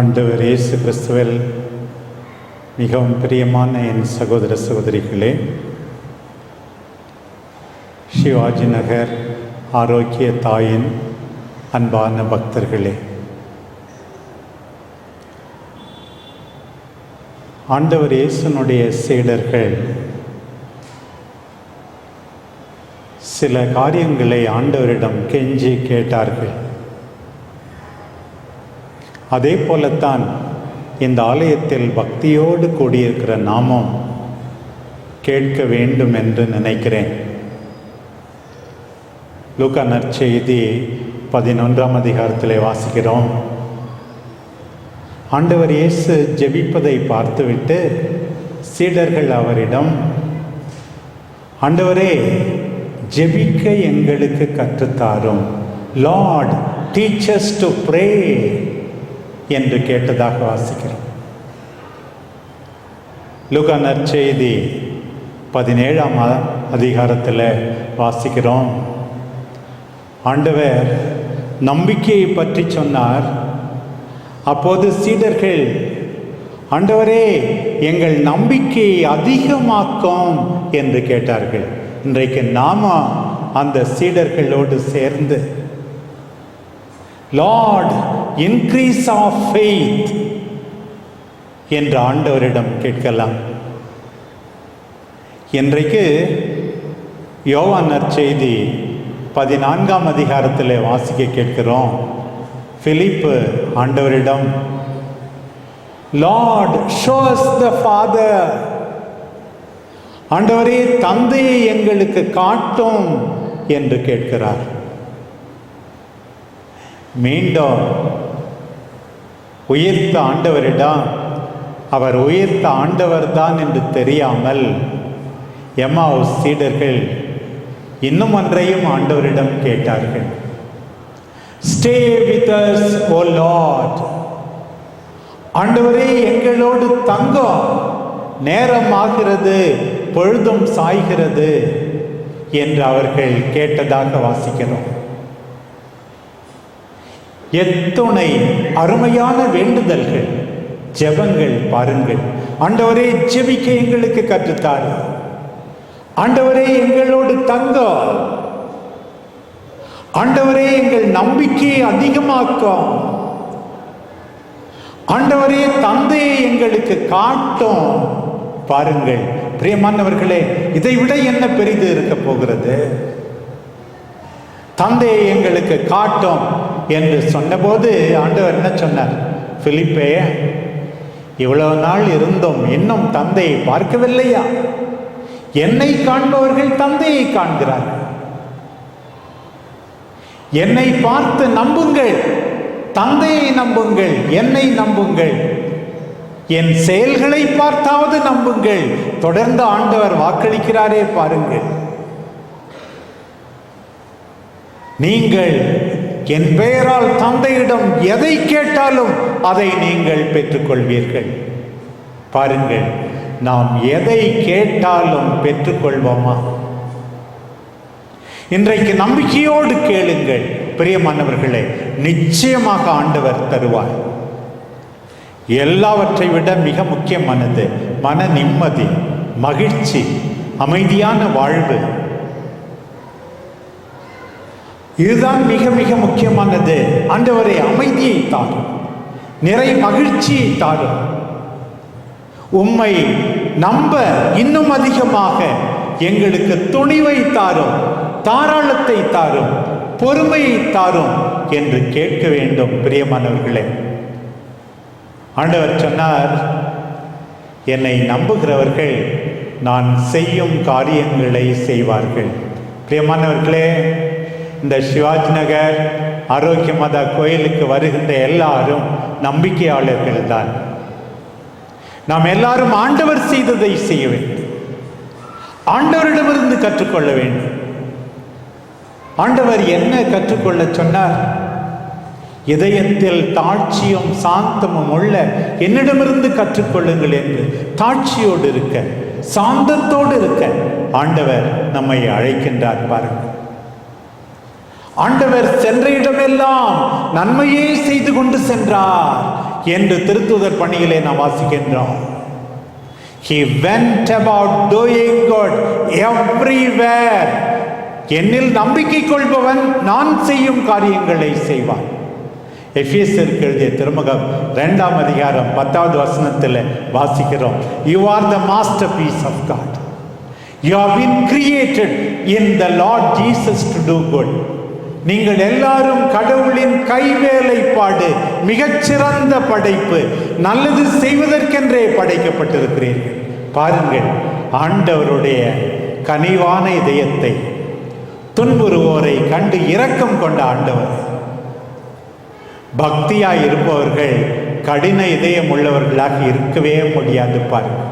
ஆண்டவர் இயேசு கிறிஸ்துவில் மிகவும் பிரியமான என் சகோதர சகோதரிகளே சிவாஜி நகர் ஆரோக்கிய தாயின் அன்பான பக்தர்களே. ஆண்டவர் இயேசுனுடைய சீடர்கள் சில காரியங்களை ஆண்டவரிடம் கெஞ்சி கேட்டார்கள். அதே போலத்தான் இந்த ஆலயத்தில் பக்தியோடு கூடியிருக்கிற நாமும் கேட்க வேண்டும் என்று நினைக்கிறேன். லூக்கா நற்செய்தி பதினொன்றாம் அதிகாரத்திலே வாசிக்கிறோம். ஆண்டவர் இயேசு ஜெபிப்பதை பார்த்துவிட்டு சீடர்கள் அவரிடம் ஆண்டவரே ஜெபிக்க எங்களுக்கு கற்றுத்தாரும். லார்ட் டீச்சர்ஸ் டு ப்ரே என்று கேட்டதாக வாசிக்கிறோம். லுக நற்செய்தி பதினேழாம் அதிகாரத்தில் வாசிக்கிறோம். ஆண்டவர் நம்பிக்கையை பற்றி சொன்னார். அப்போது சீடர்கள் ஆண்டவரே எங்கள் நம்பிக்கையை அதிகமாக்கும் என்று கேட்டார்கள். இன்றைக்கு நாம அந்த சீடர்களோடு சேர்ந்து லார்ட் இன்க்ரீஸ் ஆஃப் ஃபெய்த் என்று ஆண்டவரிடம் கேட்கலாம். இன்றைக்கு யோவான் நற்செய்தி பதினான்காம் அதிகாரத்தில் வாசிக்க கேட்கிறோம். பிலிப்பு ஆண்டவரிடம் லார்ட் ஷோஸ் த ஃபாதர் ஆண்டவரே தந்தையை எங்களுக்கு காட்டும் என்று கேட்கிறார். மீண்டும் உயிர்த்த ஆண்டவரிடம் அவர் உயிர்த்த ஆண்டவர்தான் என்று தெரியாமல் எம்மாவுஸ் சீடர்கள் இன்னும் ஒன்றையும் ஆண்டவரிடம் கேட்டார்கள். Stay with us O Lord ஆண்டவரே எங்களோடு தங்கம் நேரம் ஆகிறது பொழுதும் சாய்கிறது என்று அவர்கள் கேட்டதாக வாசிக்கிறோம். எத்துணை அருமையான வேண்டுதல்கள். ஜெபங்கள் பாருங்கள். ஆண்டவரே ஜெபிக்க எங்களுக்கு கற்றுத்தார். ஆண்டவரே எங்களோடு தங்க ஆண்டவரே எங்கள் நம்பிக்கையை அதிகமாக்கும். ஆண்டவரே தந்தையை எங்களுக்கு காட்டும். பாருங்கள். பிரியமானவர்களே இதை விட என்ன பெரிது இருக்க போகிறது? தந்தையை எங்களுக்கு காட்டும். என்று சொன்னபோது ஆண்டவர் என்ன சொன்னார்? பிலிப்பே இவ்வளவு நாள் இருந்தோம் இன்னும் தந்தையை பார்க்கவில்லையா? என்னை காண்பவர்கள் தந்தையை காண்கிறார்கள். என்னை பார்த்து நம்புங்கள். தந்தையை நம்புங்கள். என்னை நம்புங்கள். என் செயல்களை பார்த்தாவது நம்புங்கள். தொடர்ந்து ஆண்டவர் வாக்களிக்கிறாரே பாருங்கள். நீங்கள் என் பெயரால் தந்தையிடம் எதை கேட்டாலும் அதை நீங்கள் பெற்றுக்கொள்வீர்கள். பாருங்கள் நாம் எதை கேட்டாலும் பெற்றுக்கொள்வோமா? இன்றைக்கு நம்பிக்கையோடு கேளுங்கள் பிரியமானவர்களே நிச்சயமாக ஆண்டவர் தருவார். எல்லாவற்றை விட மிக முக்கியமானது மன நிம்மதி மகிழ்ச்சி அமைதியான வாழ்வு இதுதான் மிக மிக முக்கியமானது. ஆண்டவரை அமைதியை தாரும். நிறை மகிழ்ச்சியை தாரும். உம்மை நம்ப இன்னும் அதிகமாக எங்களுக்கு துணிவை தாரும் தாராளத்தை தாரும் பொறுமையை தாரும் என்று கேட்க வேண்டும் பிரியமானவர்களே. ஆண்டவர் சொன்னார் என்னை நம்புகிறவர்கள் நான் செய்யும் காரியங்களை செய்வார்கள். பிரியமானவர்களே இந்த சிவாஜி நகர் ஆரோக்கிய மாதா கோயிலுக்கு வருகின்ற எல்லாரும் நம்பிக்கையாளர்கள் தான் நாம் எல்லாரும் ஆண்டவர் செய்ததை செய்ய வேண்டும். ஆண்டவரிடமிருந்து கற்றுக்கொள்ள வேண்டும். ஆண்டவர் என்ன கற்றுக்கொள்ள சொன்னார்? இதயத்தில் தாட்சியும் சாந்தமும் உள்ள என்னிடமிருந்து கற்றுக்கொள்ளுங்கள் என்று தாட்சியோடு இருக்க சாந்தத்தோடு இருக்க ஆண்டவர் நம்மை அழைக்கின்றார் பாருங்கள். ஆண்டவர் சென்ற இடமெல்லாம் நன்மையே செய்து கொண்டு சென்றார் என்று திருத்துதர் பணியிலே நாம் வாசிக்கின்றோம். He went about doing good everywhere. என்னில் நம்பிக்கை கொள்பவன் நான் செய்யும் காரியங்களை செய்வான். எஃபிஎஸ்ஸருக்கு எழுதிய திருமுகம் இரண்டாம் அதிகாரம் பத்தாவது வசனத்தில் வாசிக்கிறோம். You are the masterpiece of God you have been created in the Lord Jesus to do good நீங்கள் எல்லாரும் கடவுளின் கைவேலைப்பாடு மிகச்சிறந்த படைப்பு நல்லது செய்வதற்கென்றே படைக்கப்பட்டிருக்கிறீர்கள். பாருங்கள் ஆண்டவருடைய கனிவான இதயத்தை துன்புறுவோரை கண்டு இரக்கம் கொண்ட ஆண்டவர். பக்தியாய் இருப்பவர்கள் கடின இதயம் உள்ளவர்களாக இருக்கவே முடியாது பாருங்கள்.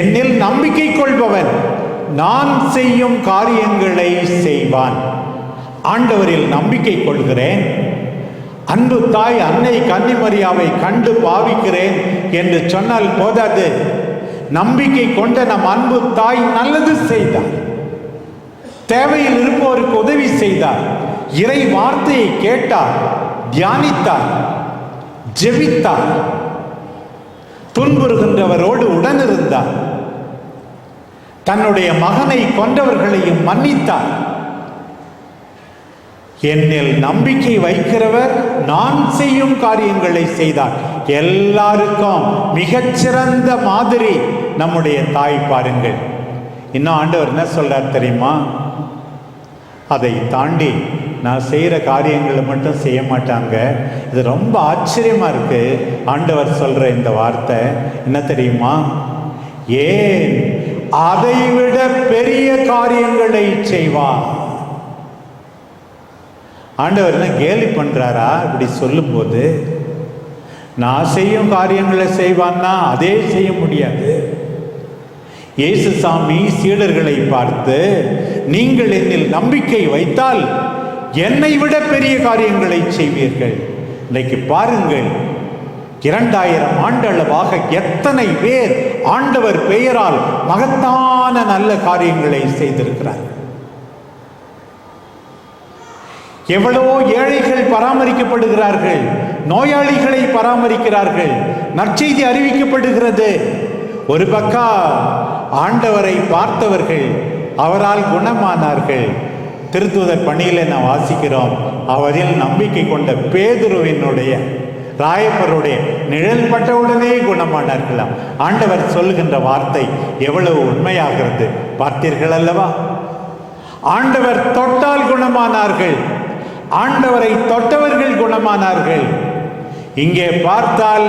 என்னில் நம்பிக்கை கொள்பவன் நான் செய்யும் காரியங்களை செய்வான். ஆண்டவரில் நம்பிக்கை கொள்கிறேன். அன்பு தாய் அன்னை கன்னிமரியாவை கண்டு பாவிக்கிறேன் என்று சொன்னால் போதாது. நம்பிக்கை கொண்ட நம் அன்பு தாய் நல்லது செய்தார். தேவையில் இருப்பவருக்கு உதவி செய்தார். இறை வார்த்தையை கேட்டார் தியானித்தார் ஜெபித்தார். துன்புறுகின்றவரோடு உடனிருந்தார். தன்னுடைய மகனை கொண்டவர்களையும் மன்னித்தார். என்னில் நம்பிக்கை வைக்கிறவர் நான் செய்யும் காரியங்களை செய்தார். எல்லாருக்கும் மிகச்சிறந்த மாதிரி நம்முடைய தாய் பாருங்கள். இன்னும் ஆண்டவர் என்ன சொல்றார் தெரியுமா? அதை தாண்டி நான் செய்கிற காரியங்களை மட்டும் செய்ய மாட்டாங்க. இது ரொம்ப ஆச்சரியமா இருக்கு. ஆண்டவர் சொல்ற இந்த வார்த்தை என்ன தெரியுமா? ஏன் அதைவிட பெரிய காரியங்களை செய்வார். ஆண்டவர் என்ன கேலி பண்றாரா? இப்படி சொல்லும்போது நான் செய்யும் காரியங்களை செய்வான்னா அதே செய்ய முடியாது. இயேசு சாமி சீடர்களை பார்த்து நீங்கள் என்னில் நம்பிக்கை வைத்தால் என்னை விட பெரிய காரியங்களை செய்வீர்கள். இன்னைக்கு பாருங்கள் இரண்டாயிரம் ஆண்டளவாக எத்தனை பேர் ஆண்டவர் பெயரால் மகத்தான நல்ல காரியங்களை செய்திருக்கிறார். எவ்வளவோ ஏழைகள் பராமரிக்கப்படுகிறார்கள் நோயாளிகளை பராமரிக்கிறார்கள் நற்செய்தி அறிவிக்கப்படுகிறது. ஒரு பக்கா ஆண்டவரை பார்த்தவர்கள் அவரால் குணமானார்கள். திருத்துவதற் பணியில் நாம் வாசிக்கிறோம் அவரில் நம்பிக்கை கொண்ட பேதுருவினுடைய ராயப்பருடைய நிழல் பட்டவுடனே குணமானார்களாம். ஆண்டவர் சொல்கின்ற வார்த்தை எவ்வளவு உண்மையாகிறது பார்த்தீர்கள் அல்லவா? ஆண்டவர் தொட்டால் குணமானார்கள். ஆண்டவரை தொட்டவர்கள் குணமானார்கள். இங்கே பார்த்தால்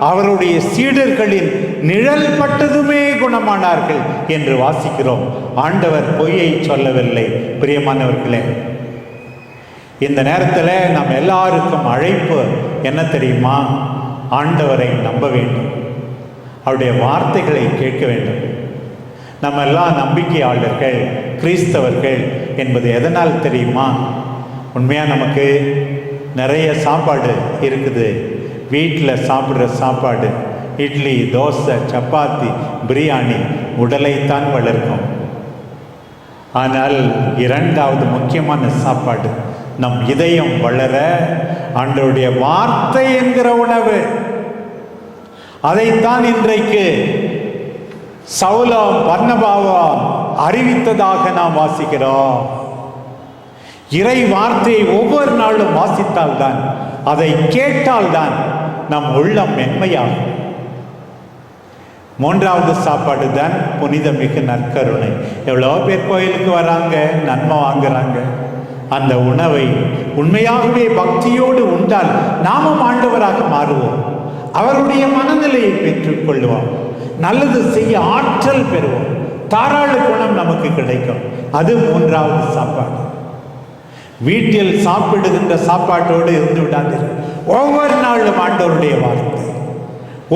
அவருடைய சீடர்களின் நிழல் பட்டதுமே குணமானார்கள் என்று வாசிக்கிறோம். ஆண்டவர் பொய்யை சொல்லவில்லை. பிரியமானவர்களே இந்த நேரத்தில் நம்ம எல்லாருக்கும் அழைப்பு என்ன தெரியுமா? ஆண்டவரை நம்ப வேண்டும். அவருடைய வார்த்தைகளை கேட்க வேண்டும். நம்ம எல்லாம் நம்பிக்கையாளர்கள் கிறிஸ்தவர்கள் என்பது எதனால் தெரியுமா? உண்மையாக நமக்கு நிறைய சாப்பாடு இருக்குது. வீட்டில் சாப்பிட்ற சாப்பாடு இட்லி தோசை சப்பாத்தி பிரியாணி உடலைத்தான் வளர்க்கும். ஆனால் இரண்டாவது முக்கியமான சாப்பாடு நம் இதயம் வளர அன்றைய வார்த்தை என்கிற உணவு. அதைத்தான் இன்றைக்கு சவுலம் பர்ணபாவம் அறிவித்ததாக நாம் வாசிக்கிறோம். இறை வார்த்தையை ஒவ்வொரு நாளும் வாசித்தால்தான் அதை கேட்டால்தான் நம் உள்ளம் மென்மையாகும். மூன்றாவது சாப்பாடு தான் புனிதமிகு நற்கருணை. எவ்வளோ பேர் கோயிலுக்கு வராங்க நன்மை வாங்குறாங்க. அந்த உணவை உண்மையாகவே பக்தியோடு உண்டால் நாமும் ஆண்டவராக மாறுவோம். அவருடைய மனநிலையை பெற்றுக்கொள்வோம் நல்லது செய்ய ஆற்றல் பெறுவோம். தாராள குணம் நமக்கு கிடைக்கும். அது மூன்றாவது சாப்பாடு. வீட்டில் சாப்பிடுகின்ற சாப்பாட்டோடு இருந்து விடாதீர்கள். ஒவ்வொரு நாளும் ஆண்டவருடைய வார்த்தை.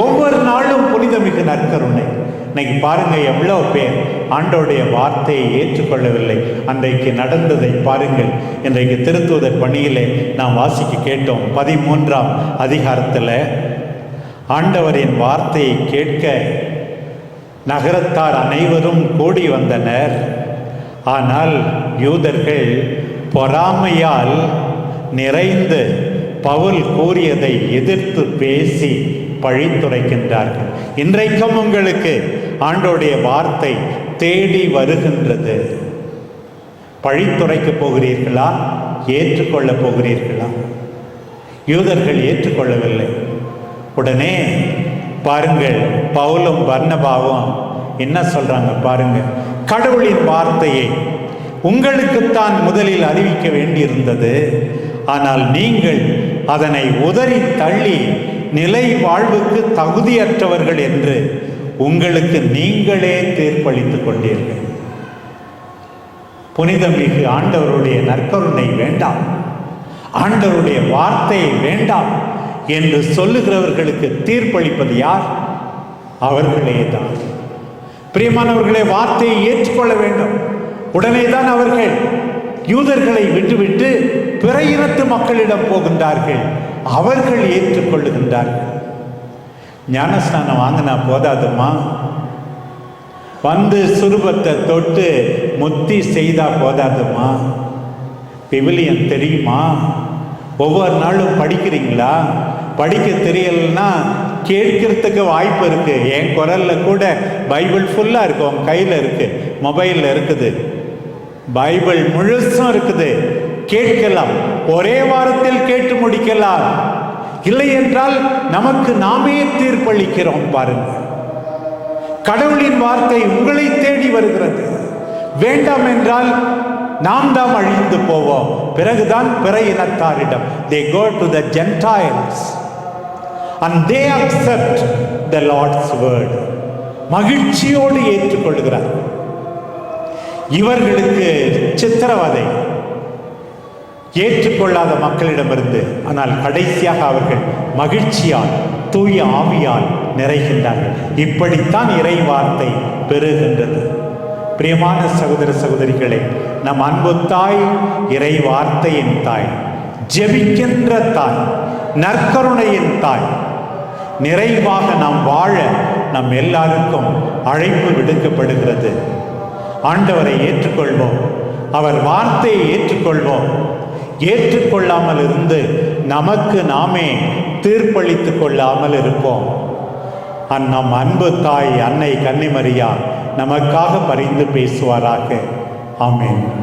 ஒவ்வொரு நாளும் புனிதமிகு நற்கருணை. இன்னைக்கு பாருங்க எவ்வளோ பேர் ஆண்டோடைய வார்த்தையை ஏற்றுக்கொள்ளவில்லை. அன்றைக்கு நடந்ததை பாருங்கள். இன்றைக்கு திருத்துவதர் பணியிலே நாம் வாசிக்க கேட்டோம். பதிமூன்றாம் அதிகாரத்தில் ஆண்டவரின் வார்த்தையை கேட்க நகரத்தார் அனைவரும் கூடி வந்தனர். ஆனால் யூதர்கள் பொறாமையால் நிறைந்து பவுல் கூறியதை எதிர்த்து பேசி பழித்துரைக்கின்றார்கள் இன்றைக்கும் உங்களுக்கு ஆண்டோடைய வார்த்தை தேடி வருகின்றது. பழித்துரைக்கப் போகிறீர்களா? ஏற்றுக்கொள்ளப் போகிறீர்களா? யூதர்கள் ஏற்றுக்கொள்ளவில்லை. உடனே பாருங்கள் பவுலும் பர்ணபாவும் என்ன சொல்றாங்க பாருங்க கடவுளின் வார்த்தையை உங்களுக்குத்தான் முதலில் அறிவிக்க வேண்டியிருந்தது. ஆனால் நீங்கள் அதனை உதறி தள்ளி நிலை வாழ்வுக்கு தகுதியற்றவர்கள் என்று உங்களுக்கு நீங்களே தீர்ப்பளித்துக் கொண்டீர்கள். புனிதமிகு ஆண்டவருடைய நற்கருணை வேண்டாம் ஆண்டவருடைய வார்த்தையை வேண்டாம் என்று சொல்லுகிறவர்களுக்கு தீர்ப்பளிப்பது யார்? அவர்களே தான் பிரியமானவர்களே வார்த்தையை ஏற்றுக்கொள்ள வேண்டும். உடனே தான் அவர்கள் யூதர்களை விட்டுவிட்டு பிற இனத்து மக்களிடம் போகின்றார்கள். அவர்கள் ஏற்றுக்கொள்ளுகின்றார்கள். ஞானஸ்நானம் வாங்கினா போதாதுமா வந்து சுரூபத்தை தொட்டு முத்தி செய்தா போதாதுமா பிவிலியம் தெரியுமா? ஒவ்வொரு நாளும் படிக்கிறீங்களா? படிக்க தெரியலன்னா கேட்கறதுக்கு வாய்ப்பு இருக்கு. என் குரல்ல கூட பைபிள் ஃபுல்லாக இருக்கு. உன் கையில் இருக்கு. மொபைலில் இருக்குது. பைபிள் முழுசும் இருக்குது. கேட்கலாம். ஒரே வாரத்தில் கேட்டு முடி முடிக்கலாம் இல்லை என்றால் நமக்கு நாமே தீர்ப்பளிக்கிறோம் பாருங்கள். கடவுளின் வார்த்தை உங்களை தேடி வருகிறது. வேண்டாம் என்றால் நாம் தான் அழிந்து போவோம். பிறகுதான் பிற இனத்தாரிடம். They go to the Gentiles and they accept the Lord's word மகிழ்ச்சியோடு ஏற்றுக்கொள்கிறார். இவர்களுக்கு சித்திரவதை. ஏற்றுக்கொள்ளாத மக்களிடமிருந்து ஆனால் கடைசியாக அவர்கள் மகிழ்ச்சியால் தூய ஆவியால் நிறைகின்றார்கள். இப்படித்தான் இறை வார்த்தை பெறுகின்றது. பிரியமான சகோதர சகோதரிகளே நம் அன்பு தாய் இறை வார்த்தையின் தாய் ஜெபிக்கின்ற தாய் நற்கருணையின் தாய் நிறைவாக நாம் வாழ நம் எல்லாருக்கும் அழைப்பு விடுக்கப்படுகிறது. ஆண்டவரை ஏற்றுக்கொள்வோம். அவர் வார்த்தையை ஏற்றுக்கொள்வோம். ஏற்றுக்கொள்ளாமல் இருந்து நமக்கு நாமே தீர்ப்பளித்து கொள்ளாமல் இருப்போம். அந்நம் அன்பு தாய் அன்னை கன்னிமரியா நமக்காக பரிந்து பேசுவாராக. ஆமேன்.